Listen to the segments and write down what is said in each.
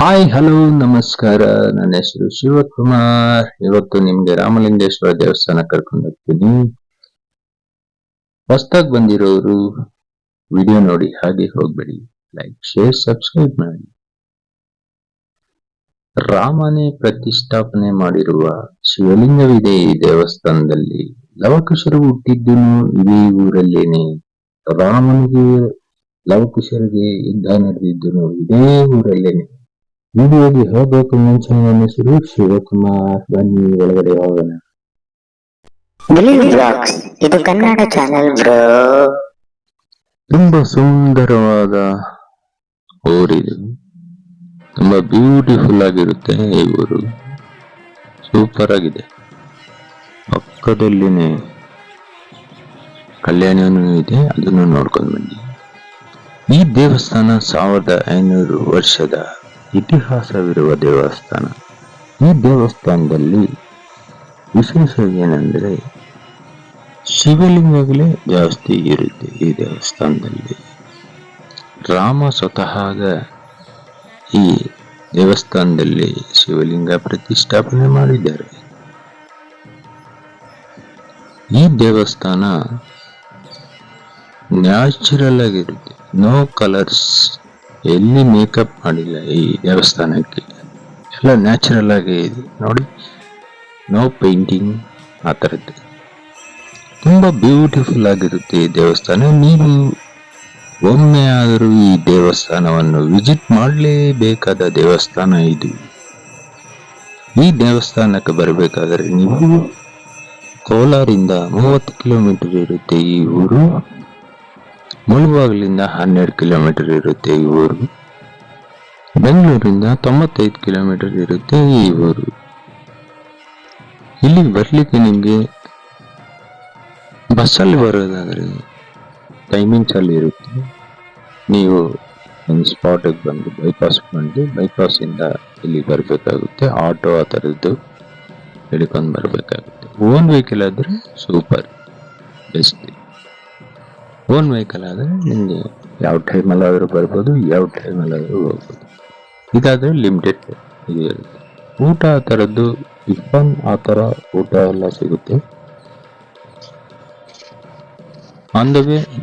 Hi hello ನಮಸ್ಕಾರ. ನನ್ನ ಹೆಸರು ಶಿವಕುಮಾರ್. ಇವತ್ತು ನಿಮ್ಗೆ ರಾಮಲಿಂಗೇಶ್ವರ ದೇವಸ್ಥಾನ ಕರ್ಕೊಂಡು ಹೋಗ್ತೀನಿ. ಹೊಸ್ದಾಗ್ ಬಂದಿರೋರು ವಿಡಿಯೋ ನೋಡಿ, ಹಾಗೆ ಹೋಗ್ಬೇಡಿ. ಲೈಕ್ ಶೇರ್ ಸಬ್ಸ್ಕ್ರೈಬ್ ಮಾಡಿ. ರಾಮನೇ ಪ್ರತಿಷ್ಠಾಪನೆ ಮಾಡಿರುವ ಶಿವಲಿಂಗವಿದೆ ಈ ದೇವಸ್ಥಾನದಲ್ಲಿ. ಲವಕುಶರು ಹುಟ್ಟಿದ್ದು ಇದೇ ಊರಲ್ಲೇನೆ. ರಾಮನಿಗೆ ಲವಕುಶರಿಗೆ ಯುದ್ಧ ನಡೆದಿದ್ದು ಇದೇ ಊರಲ್ಲೇನೆ. ವಿಡಿಯೋಗೆ ಹೋಗಬೇಕು ಮುಂಚೆ ನನ್ನ ಹೆಸರು ಶಿವಕುಮಾರ್. ಬನ್ನಿ ಒಳಗಡೆ ಹೋಗೋಣ. ಇದು ಕನ್ನಡ ಚಾನೆಲ್ ಬ್ರೋ ತುಂಬಾ ಸುಂದರವಾದ ಊರಿದು. ತುಂಬಾ ಬ್ಯೂಟಿಫುಲ್ ಆಗಿರುತ್ತೆ ಈ ಊರು. ಸೂಪರ್ ಆಗಿದೆ. ಪಕ್ಕದಲ್ಲಿನೇ ಕಲ್ಯಾಣಿನೂ ಇದೆ ಅದನ್ನು ನೋಡ್ಕೊಂಡು ಬನ್ನಿ. ಈ ದೇವಸ್ಥಾನ ಸಾವಿರದ ಐನೂರು ವರ್ಷದ ಇತಿಹಾಸವಿರುವ ದೇವಸ್ಥಾನ. ಈ ದೇವಸ್ಥಾನದಲ್ಲಿ ವಿಶೇಷ ಏನೆಂದರೆ ಶಿವಲಿಂಗಗಳೇ ಜಾಸ್ತಿ ಇರುತ್ತೆ ಈ ದೇವಸ್ಥಾನದಲ್ಲಿ. ರಾಮ ಸ್ವತಃ ಈ ದೇವಸ್ಥಾನದಲ್ಲಿ ಶಿವಲಿಂಗ ಪ್ರತಿಷ್ಠಾಪನೆ ಮಾಡಿದ್ದಾರೆ. ಈ ದೇವಸ್ಥಾನ ನ್ಯಾಚುರಲ್ ಆಗಿರುತ್ತೆ. ನೋ ಕಲರ್ಸ್ ಎಲ್ಲಿ ಮೇಕಪ್ ಮಾಡಿಲ್ಲ ಈ ದೇವಸ್ಥಾನಕ್ಕೆ. ಎಲ್ಲ ನ್ಯಾಚುರಲ್ ಆಗಿ ಇದೆ. ನೋಡಿ ನೋ ಪೇಂಟಿಂಗ್ ಆ ಥರದ್ದು ತುಂಬ ಬ್ಯೂಟಿಫುಲ್ ಆಗಿರುತ್ತೆ ಈ ದೇವಸ್ಥಾನ. ನೀವು ಒಮ್ಮೆ ಆದರೂ ಈ ದೇವಸ್ಥಾನವನ್ನು ವಿಸಿಟ್ ಮಾಡಲೇಬೇಕಾದ ದೇವಸ್ಥಾನ ಇದು. ಈ ದೇವಸ್ಥಾನಕ್ಕೆ ಬರಬೇಕಾದರೆ ನೀವು ಕೋಲಾರಿಂದ ಮೂವತ್ತು ಕಿಲೋಮೀಟರ್ ಇರುತ್ತೆ ಈ ಊರು. ಮುಳುಬಾಗಿಲಿಂದ ಹನ್ನೆರಡು ಕಿಲೋಮೀಟರ್ ಇರುತ್ತೆ ಈ ಊರು. ಬೆಂಗಳೂರಿಂದ ತೊಂಬತ್ತೈದು ಕಿಲೋಮೀಟರ್ ಇರುತ್ತೆ ಈ ಊರು. ಇಲ್ಲಿ ಬರಲಿಕ್ಕೆ ನಿಮಗೆ ಬಸ್ಸಲ್ಲಿ ಬರೋದಾದರೆ ಟೈಮಿಂಗ್ಸ್ ಅಲ್ಲಿ ಇರುತ್ತೆ. ನೀವು ಒಂದು ಸ್ಪಾಟಿಗೆ ಬಂದು ಬೈಪಾಸ್ ಬಂದು ಬೈಪಾಸಿಂದ ಇಲ್ಲಿ ಬರಬೇಕಾಗುತ್ತೆ. ಆಟೋ ಆ ಥರದ್ದು ಹಿಡ್ಕೊಂಡು ಬರಬೇಕಾಗುತ್ತೆ. ಓನ್ ವೆಹಿಕಲ್ ಆದರೆ ಸೂಪರ್ ಬೆಸ್ಟ್ ಓನ್ ವೆಹಿಕಲ್ ಆದರೆ ನಿಮಗೆ ಯಾವ ಟೈಮಲ್ಲಾದರೂ ಬರ್ಬೋದು, ಯಾವ ಟೈಮಲ್ಲಾದರೂ ಹೋಗ್ಬೋದು. ಇದಾದರೆ ಲಿಮಿಟೆಡ್ ಇದು ಇರುತ್ತೆ. ಊಟ ಆ ಥರದ್ದು ಟಿಫನ್ ಆ ಥರ ಊಟ ಎಲ್ಲ ಸಿಗುತ್ತೆ. ಆನ್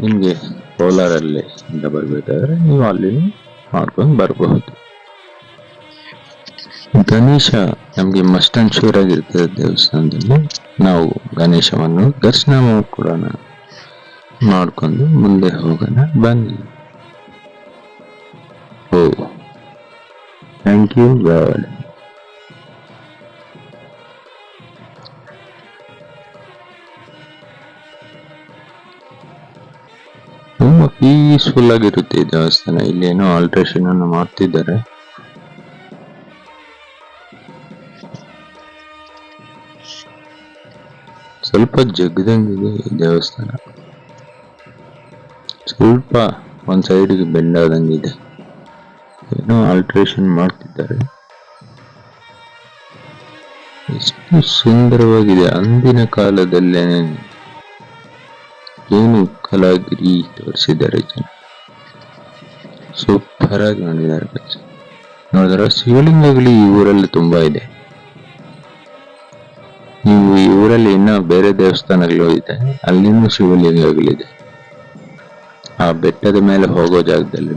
ನಿಮಗೆ ಕೋಲಾರಲ್ಲಿ ಇಂದ ಬರಬೇಕಾದ್ರೆ ನೀವು ಅಲ್ಲಿ ಮಾಡ್ಕೊಂಡು ಬರಬಹುದು ಗಣೇಶ ನಮಗೆ ಮಸ್ಟ್ ಅಂಡ್ ಶೂರ್ ಆಗಿರ್ತದೆ ದೇವಸ್ಥಾನದಲ್ಲಿ. ನಾವು ಗಣೇಶವನ್ನು ದರ್ಶನ ಮಾಡ್ಕೊಡೋಣ. ಮಾಡ್ಕೊಂಡು ಮುಂದೆ ಹೋಗೋಣ. ಬನ್ನಿ. ಓ. ಥ್ಯಾಂಕ್ ಯು ಗಾಡ್ ತುಂಬ ಪೀಸ್ಫುಲ್ ಆಗಿರುತ್ತೆ ಈ ದೇವಸ್ಥಾನ. ಇಲ್ಲೇನೋ ಆಲ್ಟ್ರೇಷನ್ ಅನ್ನು ಮಾಡ್ತಿದ್ದಾರೆ. ಸ್ವಲ್ಪ ಜಗ್ದಂಗಿದೆ ಈ ದೇವಸ್ಥಾನ. ಸ್ವಲ್ಪ ಒಂದು ಸೈಡಿಗೆ ಬೆಂಡ್ ಇದೆ ಏನೋ ಆಲ್ಟ್ರೇಷನ್ ಮಾಡ್ತಿದ್ದಾರೆ. ಎಷ್ಟು ಸುಂದರವಾಗಿದೆ ಅಂದಿನ ಕಾಲದಲ್ಲೇ ಏನು ಕಲಾಗಿರಿ ತೋರಿಸಿದ್ದಾರೆ ಜನ. ಸೂಪರ್ ಆಗಿ ಮಾಡಿದ್ದಾರೆ. ನೋಡಿದ್ರೆ ಶಿವಲಿಂಗಗಳು ಈ ಊರಲ್ಲಿ ತುಂಬಾ ಇದೆ. ನೀವು ಈ ಊರಲ್ಲಿ ಇನ್ನ ಬೇರೆ ದೇವಸ್ಥಾನಗಳು ಇದೆ ಅಲ್ಲಿನೂ ಶಿವಲಿಂಗಗಳಿದೆ. ಆ ಬೆಟ್ಟದ ಮೇಲೆ ಹೋಗೋ ಜಾಗದಲ್ಲಿ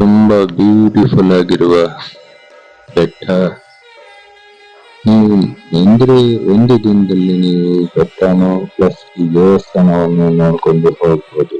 ತುಂಬಾ ಬ್ಯೂಟಿಫುಲ್ ಆಗಿರುವ ಬೆಟ್ಟ. ನೀವು ಅಂದ್ರೆ ಒಂದು ದಿನದಲ್ಲಿ ನೀವು ಬೆಟ್ಟನೋ ಪ್ಲಸ್ ಈ ದೇವಸ್ಥಾನವನ್ನು ನೋಡ್ಕೊಂಡು ಹೋಗ್ಬೋದು.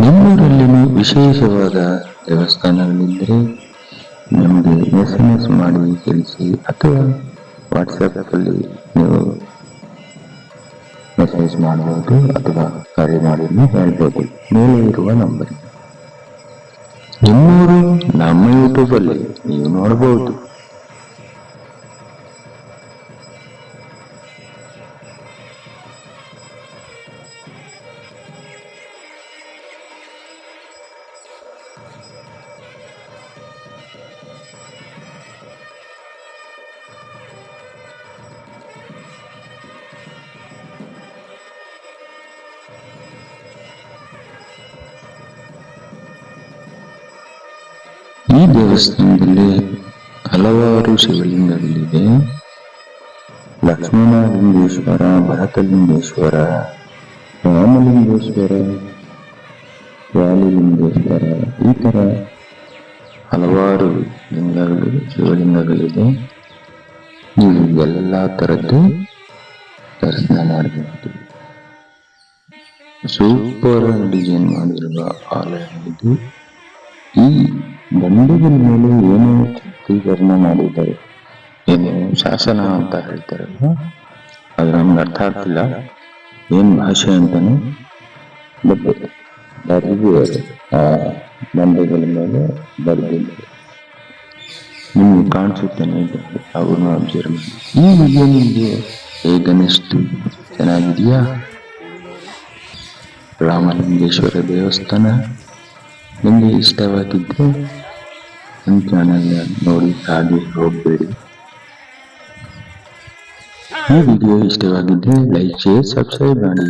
ನಿಮ್ಮೂರಲ್ಲಿನೂ ವಿಶೇಷವಾದ ದೇವಸ್ಥಾನಗಳಿದ್ದರೆ ನಮಗೆ ಎಸ್ ಎಂ ಎಸ್ ಮಾಡಿ ತಿಳಿಸಿ ಅಥವಾ ವಾಟ್ಸಪ್ಪಲ್ಲಿ ನೀವು ಮೆಸೇಜ್ ಮಾಡಬಹುದು ಅಥವಾ ಕರೆ ಮಾಡಿ ಹೇಳ್ಬೋದು. ಮೇಲೆ ಇರುವ ನಂಬರ್ ನಿಮ್ಮೂರು ನಮ್ಮ ಯೂಟ್ಯೂಬಲ್ಲಿ ನೀವು ನೋಡಬಹುದು ಈ ದೇವಸ್ಥಾನದಲ್ಲಿ ಹಲವಾರು ಶಿವಲಿಂಗಗಳಿವೆ. ಲಕ್ಷ್ಮೀನಾಲಿಂಗೇಶ್ವರ ಭರತಲಿಂಗೇಶ್ವರ ರಾಮಲಿಂಗೇಶ್ವರ ವ್ಯಾಲಿಲಿಂಗೇಶ್ವರ ಈ ತರ ಹಲವಾರು ಲಿಂಗಗಳು ಶಿವಲಿಂಗಗಳಿದೆ ನೀವು ಎಲ್ಲ ತರದ್ದು ದರ್ಶನ ಮಾಡಬಹುದು ಸೂಪರ್ ಡಿಸೈನ್ ಮಾಡಿರುವ ಆಲಯ ಇದು ಈ ಬಂಡೆಗಳ ಮೇಲೆ ಏನೋ ಚಿತ್ರೀಕರಣ ಮಾಡಿದ್ದಾರೆ. ಏನು ಶಾಸನ ಅಂತ ಹೇಳ್ತಾರಲ್ಲ ಅದು ನಮ್ಗೆ ಅರ್ಥ ಆಗ್ತಿಲ್ಲ. ಏನ್ ಭಾಷೆ ಅಂತಾನೆ? ಬಟ್ ಬರೆದು ಆ ಬಂಡೆಗಳ ಮೇಲೆ ಬರೆದಿದ್ದಾರೆ ನಿಮ್ಗೆ ಕಾಣಿಸುತ್ತೇನೆ ಅವ್ರನ್ನ ಅಬ್ಸರ್ವ್ ಈ ವಿಡಿಯೋ ನಿಮಗೆ ಹೇಗನ್ನಿಸ್ತು ಚೆನ್ನಾಗಿದೆಯಾ? ರಾಮಲಿಂಗೇಶ್ವರ ದೇವಸ್ಥಾನ. ನಿಮಗೆ ಇಷ್ಟವಾಗಿದ್ದರೆ ನನ್ನ ಚಾನಲ್ನ ನೋಡಿ, ಹಾಗೆ ಹೋಗಬೇಡಿ. ಈ ವಿಡಿಯೋ ಇಷ್ಟವಾಗಿದ್ದರೆ ಲೈಕ್ ಶೇರ್ ಸಬ್ಸ್ಕ್ರೈಬ್ ಮಾಡಿ